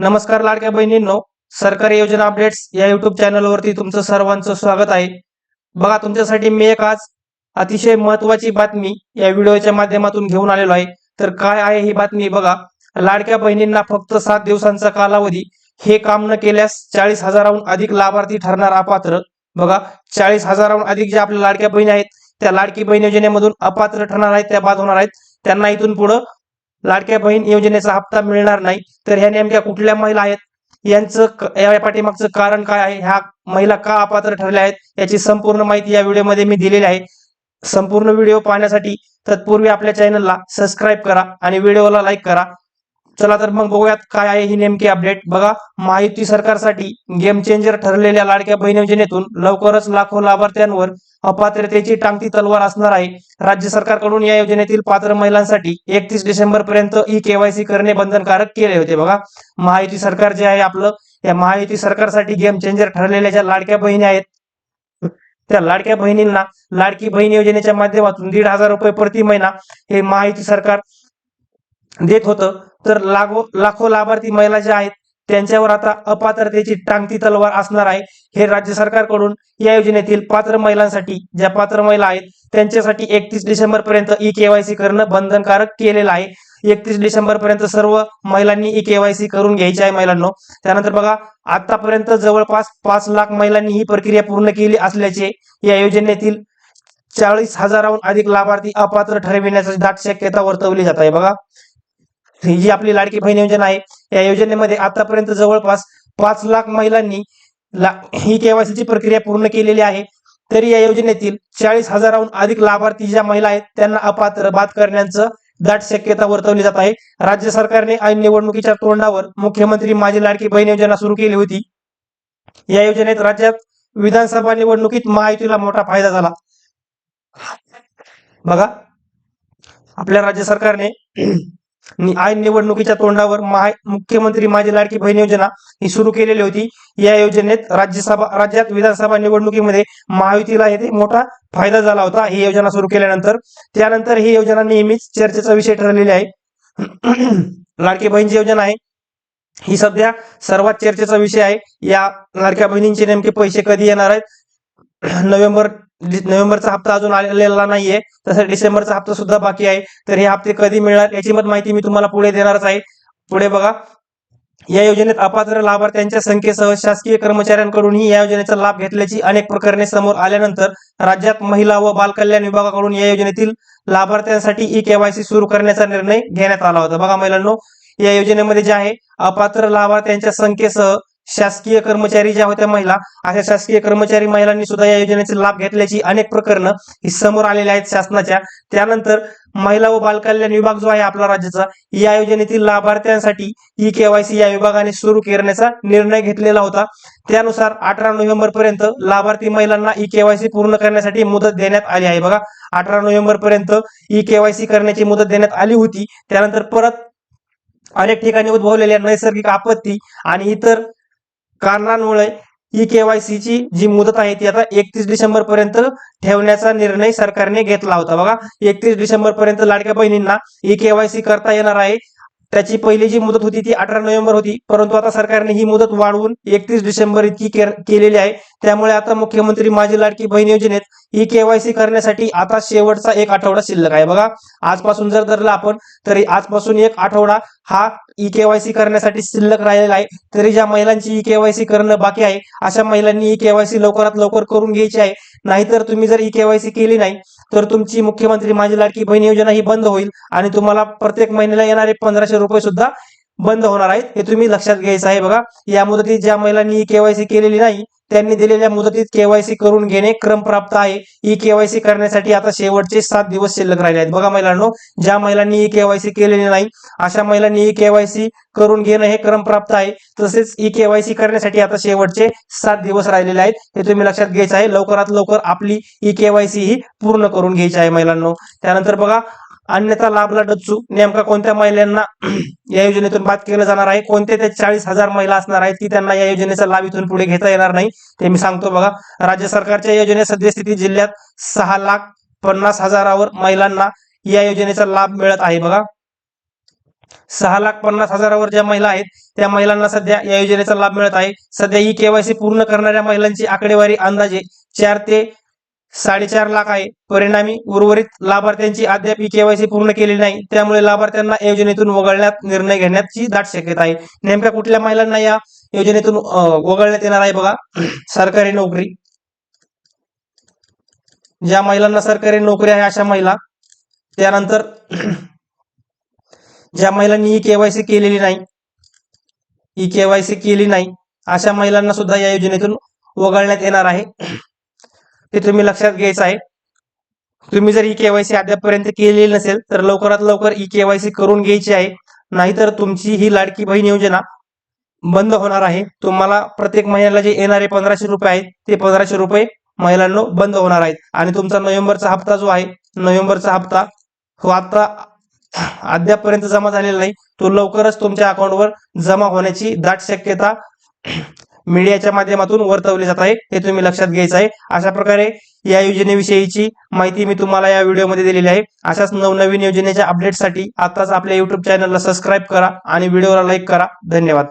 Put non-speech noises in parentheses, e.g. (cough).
नमस्कार लाडक्या बहिणींनो सरकारी योजना अपडेट्स या युट्यूब चॅनलवरती तुमचं सर्वांचं स्वागत आहे. बघा तुमच्यासाठी मी एक आज अतिशय महत्वाची बातमी या व्हिडिओच्या माध्यमातून घेऊन आलेलो आहे. तर काय आहे ही बातमी बघा. लाडक्या बहिणींना फक्त सात दिवसांचा कालावधी हे काम न केल्यास चाळीस हजाराहून अधिक लाभार्थी ठरणार अपात्र. बघा चाळीस हजाराहून अधिक ज्या आपल्या लाडक्या बहिणी आहेत त्या लाडकी बहीण योजनेमधून अपात्र ठरणार आहेत त्या बाद होणार आहेत. त्यांना इथून पुढे लाडक्या बहीण योजनेचा हप्ता मिळणार नाही तर ह्या नेमक्या कुठल्या महिला आहेत? यांचं या पाठीमागचं कारण काय आहे? ह्या महिला का अपात्र ठरल्या आहेत? याची संपूर्ण माहिती या व्हिडिओमध्ये मी दिलेली आहे. संपूर्ण व्हिडिओ पाहण्यासाठी तत्पूर्वी आपल्या चॅनलला सबस्क्राईब करा आणि व्हिडिओला लाईक करा. चला तर मग बघूयात काय आहे ही नेमकी अपडेट बघा महायुती सरकारसाठी गेम चेंजर ठरलेल्या लाडक्या बहीण योजनेतून लवकरच लाखो लाभार्थ्यांवर अपात्रतेची टांगती तलवार असणार आहे. राज्य सरकारकडून या योजनेतील पात्र महिलांसाठी एकतीस डिसेंबर पर्यंत ई केवायसी करणे बंधनकारक केले होते. बघा महायुती सरकार जे आहे आपलं या महायुती सरकारसाठी गेम चेंजर ठरलेल्या ज्या लाडक्या बहिणी आहेत त्या लाडक्या बहिणींना लाडकी बहीण योजनेच्या माध्यमातून दीड हजार रुपये प्रति महिना हे महायुती सरकार देत होतं. तर लागो लाखो लाभार्थी महिला ज्या आहेत त्यांच्यावर आता अपात्रतेची टांगती तलवार असणार आहे. हे राज्य सरकारकडून या योजनेतील पात्र महिलांसाठी ज्या पात्र महिला आहेत त्यांच्यासाठी एकतीस डिसेंबर पर्यंत ई केवायसी करणं बंधनकारक केलेलं आहे. एकतीस डिसेंबर पर्यंत सर्व महिलांनी ई केवायसी करून घ्यायची आहे महिलांनो. त्यानंतर बघा आतापर्यंत जवळपास पाच लाख महिलांनी ही प्रक्रिया पूर्ण केली असल्याचे या योजनेतील चाळीस हजाराहून अधिक लाभार्थी अपात्र ठरविण्याची दाट शक्यता वर्तवली जात आहे. बघा ही जी आपली लाडकी बहीण योजना आहे या योजनेमध्ये आतापर्यंत जवळपास पाच लाख महिलांनी ला- ही केवायसीची प्रक्रिया पूर्ण केलेली आहे. तरी या योजनेतील चाळीस हजाराहून अधिक लाभार्थी ज्या महिला आहेत त्यांना अपात्र बाद करण्याचं दाट शक्यता वर्तवली जात आहे. राज्य सरकारने ऐन निवडणुकीच्या तोंडावर मुख्यमंत्री माझी लाडकी बहीण योजना सुरू केली होती. या योजनेत राज्यात विधानसभा निवडणुकीत महायुतीला मोठा फायदा झाला. बघा आपल्या राज्य सरकारने ऐन निवडणुकीच्या तोंडावर महा मुख्यमंत्री माझी लाडकी बहीण योजना ही सुरू केलेली होती. या योजनेत राज्यसभा राज्यात विधानसभा निवडणुकीमध्ये महायुतीला येथे मोठा फायदा झाला होता. ही योजना सुरू केल्यानंतर त्यानंतर ही योजना नेहमीच चर्चेचा विषय ठरलेली आहे. (clears throat) लाडकी बहीणची योजना आहे. ही सध्या सर्वात चर्चेचा विषय आहे. या लाडक्या बहिणींचे नेमके पैसे कधी येणार आहेत? (clears throat) नोव्हेंबर नोव्हेंबरचा हप्ता अजून आलेला नाहीये. तसं डिसेंबरचा हप्ता सुद्धा बाकी आहे. तर हे हप्ते कधी मिळणार याची पण माहिती मी तुम्हाला पुढे देणारच आहे. पुढे बघा. या योजनेत अपात्र लाभार्थ्यांच्या संख्येसह शासकीय कर्मचाऱ्यांकडूनही या योजनेचा लाभ घेतल्याची अनेक प्रकरणे समोर आल्यानंतर राज्यात महिला व बालकल्याण विभागाकडून या योजनेतील लाभार्थ्यांसाठी ई केवायसी सुरू करण्याचा निर्णय घेण्यात आला होता. बघा महिलांनो या योजनेमध्ये जे आहे अपात्र लाभार्थ्यांच्या संख्येसह शासकीय कर्मचारी ज्या होत्या महिला अशा शासकीय कर्मचारी महिलांनी सुद्धा या योजनेचे लाभ घेतल्याची अनेक प्रकरणं ही समोर आलेली आहेत शासनाच्या. त्यानंतर महिला व बालकल्याण विभाग जो आहे आपला राज्याचा या योजनेतील लाभार्थ्यांसाठी ई केवायसी या विभागाने सुरू करण्याचा निर्णय घेतलेला होता. त्यानुसार अठरा नोव्हेंबर पर्यंत लाभार्थी महिलांना ई केवायसी पूर्ण करण्यासाठी मुदत देण्यात आली आहे. बघा अठरा नोव्हेंबर पर्यंत ई केवायसी करण्याची मुदत देण्यात आली होती. त्यानंतर परत अनेक ठिकाणी उद्भवलेल्या नैसर्गिक आपत्ती आणि इतर कारणांमुळे ई केवायसीची जी मुदत आहे ती आता एकतीस डिसेंबर पर्यंत ठेवण्याचा निर्णय सरकारने घेतला होता. बघा एकतीस डिसेंबर पर्यंत लाडक्या बहिणींना ई केवायसी करता येणार आहे. त्याची पहिली जी मुदत होती ती अठरा नोव्हेंबर होती. परंतु आता सरकारने ही मुदत वाढवून एकतीस डिसेंबर इतकी केलेली आहे. त्यामुळे आता मुख्यमंत्री माझी लाडकी बहीण योजनेत ई केवायसी करण्यासाठी आता शेवटचा एक आठवडा शिल्लक आहे. बघा आजपासून जर धरला आपण तरी आजपासून एक आठवडा हा ई केवायसी करण्यासाठी शिल्लक राहिलेला आहे. तरी ज्या महिलांची ई केवायसी करणं बाकी आहे अशा महिलांनी ई केवायसी लवकरात लवकर करून घ्यायची आहे. नाहीतर तुम्ही जर ई केवायसी केली नाही तर तुमची मुख्यमंत्री माझी लाडकी बहीण योजना ही बंद होईल आणि तुम्हाला प्रत्येक महिन्याला येणारे पंधराशे रुपये सुद्धा बंद होणार आहेत. हे तुम्ही लक्षात घ्यायचं आहे बघा. या मुदतीत ज्या महिलांनी केवायसी केलेली नाही त्यांनी दिलेल्या मुदतीत केवायसी करून घेणे क्रमप्राप्त आहे. ई केवायसी करण्यासाठी आता शेवटचे सात दिवस शिल्लक राहिले आहेत. बघा महिलांनो ज्या महिलांनी ई केवायसी केलेली नाही अशा महिलांनी ई केवायसी करून घेणं हे क्रमप्राप्त आहे. तसेच ई केवायसी करण्यासाठी आता शेवटचे सात दिवस राहिलेले आहेत. हे तुम्ही लक्षात घ्यायचं आहे. लवकरात लवकर आपली ई केवायसी ही पूर्ण करून घ्यायची आहे महिलांनो. त्यानंतर बघा अन्यथा लाभला डच्चू. नेमका कोणत्या महिलांना (clears throat) या योजनेतून बाद केलं जाणार आहे? कोणत्या त्या चाळीस हजार महिला असणार आहेत की त्यांना या योजनेचा लाभ इथून पुढे घेता येणार नाही? ते मी सांगतो बघा. राज्य सरकारच्या योजने सद्यस्थिती जिल्ह्यात सहा लाख पन्नास हजारावर महिलांना या योजनेचा लाभ मिळत आहे बघा. सहा लाख पन्नास हजारावर ज्या महिला आहेत त्या महिलांना सध्या या योजनेचा लाभ मिळत आहे. सध्या ई केवायसी पूर्ण करणाऱ्या महिलांची आकडेवारी अंदाजे चार ते साडेचार लाख आहे. परिणामी उर्वरित लाभार्थ्यांची अद्याप ई केवायसी पूर्ण केली नाही. त्यामुळे लाभार्थ्यांना योजनेतून वगळण्यात निर्णय घेण्याची दाट शक्यता आहे. नेमक्या कुठल्या महिलांना या योजनेतून वगळण्यात येणार आहे बघा. सरकारी नोकरी. ज्या महिलांना सरकारी नोकरी आहे अशा महिला त्यानंतर (clears throat) ज्या महिलांनी ई केवायसी केलेली नाही ई केवायसी केली नाही अशा महिलांना सुद्धा या योजनेतून वगळण्यात येणार आहे. ते तुम्ही लक्षात घ्यायचं आहे. तुम्ही जर ई केवायसी अद्यापपर्यंत केलेली नसेल तर लवकरात लवकर ई केवायसी करून घ्यायची आहे. नाहीतर तुमची ही लाडकी बहीण योजना बंद होणार आहे. तुम्हाला प्रत्येक महिन्याला जे येणारे पंधराशे रुपये आहेत ते पंधराशे रुपये महिलांनो बंद होणार आहेत. आणि तुमचा नोव्हेंबरचा हप्ता जो आहे नोव्हेंबरचा हप्ता हो आता अद्यापपर्यंत जमा झालेला नाही. तो लवकरच तुमच्या अकाउंटवर जमा होण्याची दाट शक्यता मीडियाच्या माध्यमातून वर्तवले जात आहे. हे तुम्ही लक्षात घ्यायचं आहे. अशा प्रकारे या योजनेविषयीची माहिती मी तुम्हाला या व्हिडिओमध्ये दिलेली आहे. अशाच नवनवीन योजनेच्या अपडेटसाठी आताच आपल्या युट्यूब चॅनलला सबस्क्राईब करा आणि व्हिडिओला लाईक करा. धन्यवाद.